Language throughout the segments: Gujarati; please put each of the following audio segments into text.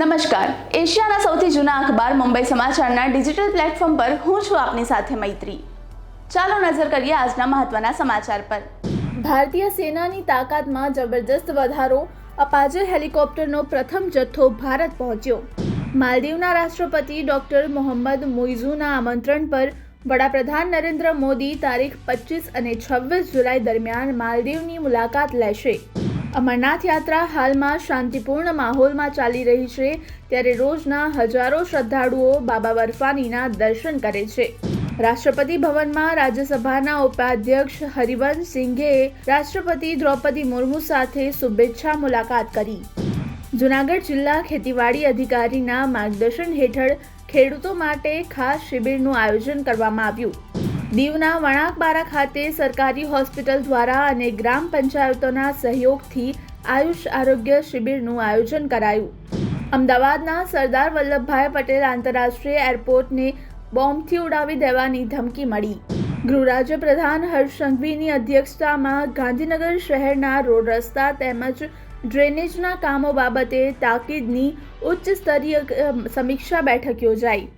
નમસ્કાર. એશિયાના સૌથી જૂના અખબાર મુંબઈ સમાચારના ડિજિટલ પ્લેટફોર્મ પર હું છું આપની સાથે મૈત્રી. ચાલો નજર કરીએ આજના મહત્વના સમાચાર પર. ભારતીય સેનાની તાકાતમાં જબરજસ્ત વધારો અપાજર હેલિકોપ્ટરનો પ્રથમ જથ્થો ભારત પહોંચ્યો. માલદીવના રાષ્ટ્રપતિ ડોક્ટર મોહમ્મદ મુઇઝુના આમંત્રણ પર વડાપ્રધાન નરેન્દ્ર મોદી તારીખ પચીસ અને છવ્વીસ જુલાઈ દરમિયાન માલદીવની મુલાકાત લેશે. અમરનાથ યાત્રા હાલમાં શાંતિપૂર્ણ માહોલમાં ચાલી રહી છે, ત્યારે રોજના હજારો શ્રદ્ધાળુઓ બાબા બર્ફાનીના દર્શન કરે છે. રાષ્ટ્રપતિ ભવનમાં રાજ્યસભાના ઉપાધ્યક્ષ હરિવંશ સિંઘે રાષ્ટ્રપતિ દ્રૌપદી મુર્મુ સાથે શુભેચ્છા મુલાકાત કરી. જુનાગઢ જિલ્લા ખેતીવાડી અધિકારીના માર્ગદર્શન હેઠળ ખેડૂતો માટે ખાસ શિબિરનું આયોજન કરવામાં આવ્યું. દીવના વણાકબારા ખાતે સરકારી હોસ્પિટલ દ્વારા અને ગ્રામ પંચાયતોના સહયોગથી આયુષ આરોગ્ય શિબિરનું આયોજન કરાયું. અમદાવાદના સરદાર વલ્લભભાઈ પટેલ આંતરરાષ્ટ્રીય એરપોર્ટને બોમ્બથી ઉડાવી દેવાની ધમકી મળી. ગૃહરાજ્ય પ્રધાન હર્ષ સંઘવીની અધ્યક્ષતામાં ગાંધીનગર શહેરના રોડ રસ્તા તેમજ ડ્રેનેજના કામો બાબતે તાકીદની ઉચ્ચ સ્તરીય સમીક્ષા બેઠક યોજાઈ.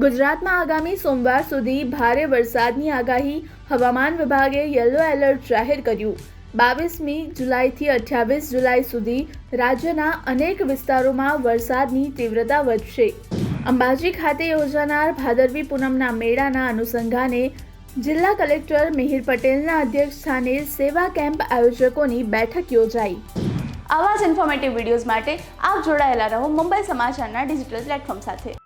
ગુજરાતમાં આગામી સોમવાર સુધી ભારે વરસાદની આગાહી હવામાન વિભાગે યલો એલર્ટ જાહેર કર્યું. બાવીસમી જુલાઈથી અઠ્યાવીસ જુલાઈ સુધી રાજ્યના અનેક વિસ્તારોમાં વરસાદની તીવ્રતા વધશે. અંબાજી ખાતે યોજાનાર ભાદરવી પૂનમના મેળાના અનુસંધાને જિલ્લા કલેક્ટર મિહિર પટેલના અધ્યક્ષસ્થાને સેવા કેમ્પ આયોજકોની બેઠક યોજાઈ. આવા જ ઇન્ફોર્મેટિવ વિડીયોઝ માટે આપ જોડાયેલા રહો મુંબઈ સમાચારના ડિજિટલ પ્લેટફોર્મ સાથે.